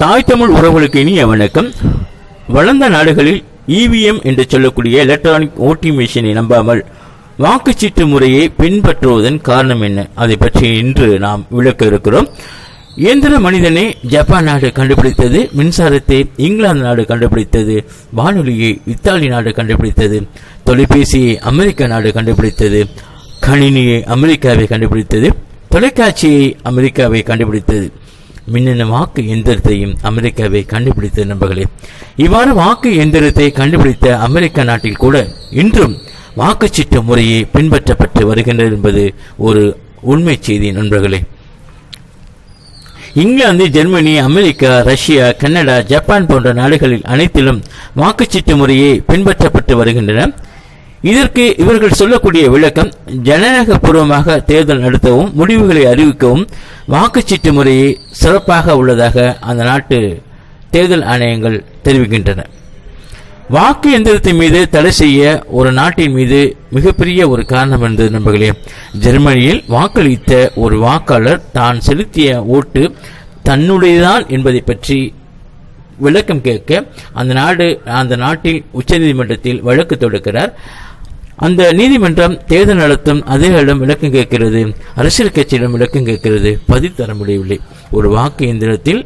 தாய் தமிழ் உறவுகளுக்கு இனிய வணக்கம். வளர்ந்த நாடுகளில் இவிஎம் என்று சொல்லக்கூடிய எலக்ட்ரானிக் ஓட்டிங் மிஷினை நம்பாமல் வாக்குச்சீட்டு முறையை பின்பற்றுவதன் காரணம் என்ன? அதை பற்றி இன்று நாம் விளக்க இருக்கிறோம். இயந்திர மனிதனை ஜப்பான் நாடு கண்டுபிடித்தது மின்சாரத்தை இங்கிலாந்து நாடு கண்டுபிடித்தது வானொலியை இத்தாலி நாடு கண்டுபிடித்தது தொலைபேசியை அமெரிக்க நாடு கண்டுபிடித்தது கணினியை அமெரிக்காவை கண்டுபிடித்தது தொலைக்காட்சியை அமெரிக்காவை கண்டுபிடித்தது. மின்னணு வாக்கு எந்திரத்தையும் அமெரிக்காவை கண்டுபிடித்த நண்பர்களே. இவ்வாறு வாக்கு எந்திரத்தை கண்டுபிடித்த அமெரிக்க நாட்டில் கூட இன்றும் வாக்குச்சீட்டு முறையை பின்பற்றப்பட்டு வருகின்றது என்பது ஒரு உண்மை செய்தி நண்பர்களே. England Germany America Russia Canada Japan போன்ற நாடுகளில் அனைத்திலும் வாக்குச்சீட்டு முறையை பின்பற்றப்பட்டு வருகின்றன. இதற்கு இவர்கள் சொல்லக்கூடிய விளக்கம் ஜனநாயக பூர்வமாக தேர்தல் நடத்தவும் முடிவுகளை அறிவிக்கவும் வாக்குச்சீட்டு முறையை சிறப்பாக உள்ளதாக அந்த நாட்டு தேர்தல் ஆணையங்கள் தெரிவிக்கின்றன. வாக்கு எந்திரத்தின் மீது தடை செய்ய ஒரு நாட்டின் மீது மிகப்பெரிய ஒரு காரணம் இருந்தது நண்பர்களே ஜெர்மனியில் வாக்களித்த ஒரு வாக்காளர் தான் செலுத்திய ஓட்டு தன்னுடையதான் என்பதை பற்றி விளக்கம் கேட்க அந்த நாடு அந்த நாட்டில் உச்சநீதிமன்றத்தில் வழக்கு தொடுக்கிறார். அந்த நீதிமன்றம் தேர்தல் நடத்தும் அதிகாரிடம் விளக்கம் கேட்கிறது. அரசியல் கட்சியிடம் விளக்கம் கேட்கிறது. பதில் தர முடியவில்லை. ஒரு வாக்கு எந்திரத்தில்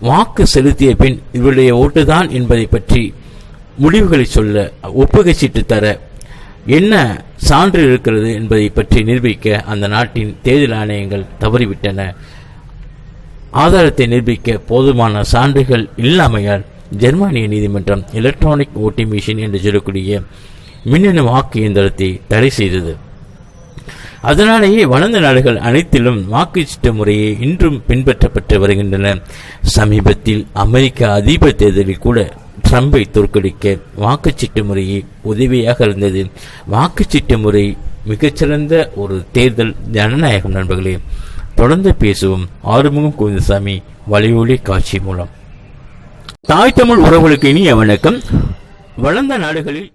வாக்கு செலுத்திய பின் இவருடைய ஓட்டுதான் என்பதை பற்றி முடிவுகளை சொல்ல ஒப்புகை சீட்டு தர என்ன சான்று இருக்கிறது என்பதை பற்றி நிரூபிக்க அந்த நாட்டின் தேர்தல் ஆணையங்கள் தவறிவிட்டன. ஆதாரத்தை நிரூபிக்க போதுமான சான்றுகள் இல்லாமையால் ஜெர்மானிய நீதிமன்றம் எலக்ட்ரானிக் ஓட்டிங் மிஷின் என்று சொல்லக்கூடிய மின்னணு வாக்கு இயந்திரத்தை தடை செய்தது. அதனாலேயே வளர்ந்த நாடுகள் அனைத்திலும் வாக்குச்சீட்டு முறையை இன்றும் பின்பற்றப்பட்டு வருகின்றன. சமீபத்தில் அமெரிக்க அதிபர் தேர்தலில் கூட ட்ரம்பை தோற்கடிக்க வாக்குச்சீட்டு முறையை உதவியாக இருந்தது. வாக்குச்சீட்டு முறை மிகச்சிறந்த ஒரு தேர்தல் ஜனநாயகம் நண்பர்களே. தொடர்ந்து பேசுவோம். ஆறுமுகம் கோவிந்தசாமி வலியொலி காட்சி மூலம். தாய் தமிழ் உறவுகளுக்கு இனிய வணக்கம். வளர்ந்த நாடுகளில்